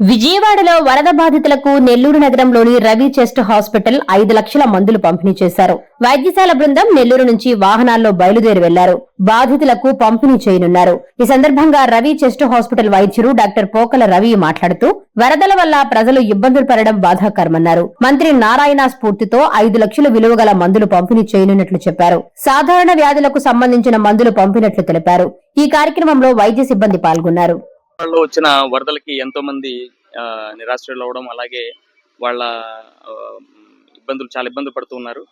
విజయవాడలో వరద బాధితులకు నెల్లూరు నగరంలోని రవి చెస్ట్ హాస్పిటల్ ఐదు లక్షల మందులు పంపిణీ చేశారు. వైద్యశాల బృందం నెల్లూరు నుంచి వాహనాల్లో బయలుదేరి వెళ్ళారు. బాధితులకు పంపిణీ చేయనున్నారు. ఈ సందర్భంగా రవి చెస్ట్ హాస్పిటల్ వైద్యులు డాక్టర్ పోకల రవి మాట్లాడుతూ వరదల వల్ల ప్రజలు ఇబ్బందులు పడడం బాధాకరమన్నారు. మంత్రి నారాయణ స్ఫూర్తితో ఐదు లక్షల విలువ గల మందులు పంపిణీ చేయనున్నట్లు చెప్పారు. సాధారణ వ్యాధులకు సంబంధించిన మందులు పంపినట్లు తెలిపారు. ఈ కార్యక్రమంలో వైద్య సిబ్బంది పాల్గొన్నారు. లో వచ్చిన వరదలకి ఎంతో మంది ఆ, నిరాశ్రయులు అవడం అలాగే వాళ్ళ ఇబ్బందులు చాలా ఇబ్బందులు పడుతూ ఉన్నారు.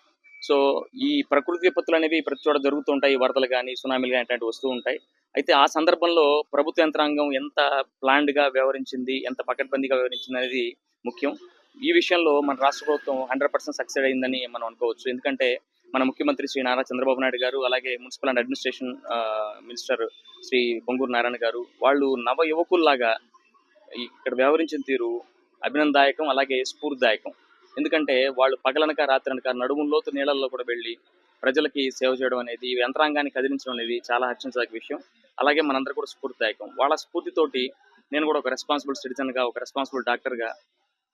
సో ఈ ప్రకృతి విపత్తులు అనేవి ప్రతి చోట జరుగుతూ ఉంటాయి. వరదలు కానీ సునామీలు కానీ అట్లాంటివి వస్తూ ఉంటాయి. అయితే ఆ సందర్భంలో ప్రభుత్వ యంత్రాంగం ఎంత ప్లాన్డ్గా గా వ్యవహరించింది ఎంత పకడ్బందీగా వ్యవహరించింది అనేది ముఖ్యం. ఈ విషయంలో మన రాష్ట్ర ప్రభుత్వం హండ్రెడ్ పర్సెంట్ సక్సెస్ అయిందని మనం అనుకోవచ్చు. ఎందుకంటే మన ముఖ్యమంత్రి శ్రీ నారా చంద్రబాబు నాయుడు గారు అలాగే municipal and administration minister Shri Ponguru Narayana గారు వాళ్ళు నవ యువకుల్లాగా ఇక్కడ వ్యవహరించిన తీరు అభినందాయకం అలాగే స్ఫూర్తిదాయకం. ఎందుకంటే వాళ్ళు పగలనక రాత్రనక నడుములోతు నీళ్ళల్లో కూడా వెళ్ళి ప్రజలకి సేవ చేయడం అనేది ఈ యంత్రాంగాన్ని కదిలించడం అనేది చాలా హర్షించదగ్గ విషయం. అలాగే మనందరూ కూడా స్ఫూర్తిదాయకం. వాళ్ళ స్ఫూర్తితోటి నేను కూడా ఒక రెస్పాన్సిబుల్ సిటిజన్గా ఒక రెస్పాన్సిబుల్ డాక్టర్గా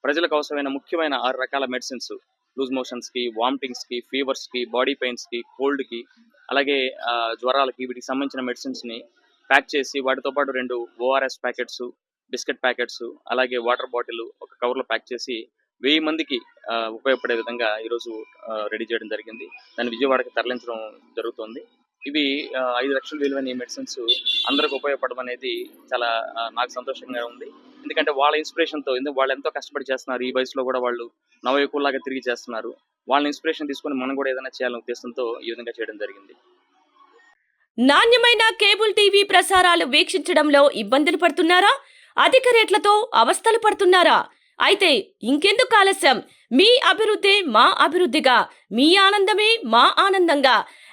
ప్రజలకు అవసరమైన ముఖ్యమైన ఆరు రకాల మెడిసిన్స్ లూజ్ మోషన్స్కి వామిటింగ్స్కి ఫీవర్స్కి బాడీ పెయిన్స్కి కోల్డ్కి అలాగే జ్వరాలకి వీటికి సంబంధించిన మెడిసిన్స్ని ప్యాక్ చేసి వాటితో పాటు రెండు ఓఆర్ఎస్ ప్యాకెట్స్ బిస్కెట్ ప్యాకెట్స్ అలాగే వాటర్ బాటిల్ ఒక కవర్లో ప్యాక్ చేసి వెయ్యి మందికి ఉపయోగపడే విధంగా ఈరోజు రెడీ చేయడం జరిగింది. దాన్ని విజయవాడకి తరలించడం జరుగుతుంది. ఇవి ఐదు లక్షల విలువైన ఈ మెడిసిన్స్ అందరికి ఉపయోగపడడం అనేది చాలా నాకు సంతోషంగా ఉంది. ఎందుకంటే వాళ్ళ ఇన్స్పిరేషన్తో ఎందుకు వాళ్ళు ఎంతో కష్టపడి చేస్తున్నారు ఈ వయసులో కూడా వాళ్ళు నవయుకుల్లాగా తిరిగి చేస్తున్నారు. వాళ్ళని ఇన్స్పిరేషన్ తీసుకొని మనం కూడా ఏదైనా చేయాలనే ఉద్దేశంతో ఈ విధంగా చేయడం జరిగింది. నాణ్యమైన కేబుల్ టీవీ ప్రసారాలు వీక్షించడంలో ఇబ్బందులు పడుతున్నారా? అధిక రేట్లతో అవస్థలు పడుతున్నారా? అయితే ఇంకెందుకు ఆలస్యం? మీ అభివృద్ధి మా అభివృద్ధిగా. మీ ఆనందమే మా ఆనందంగా.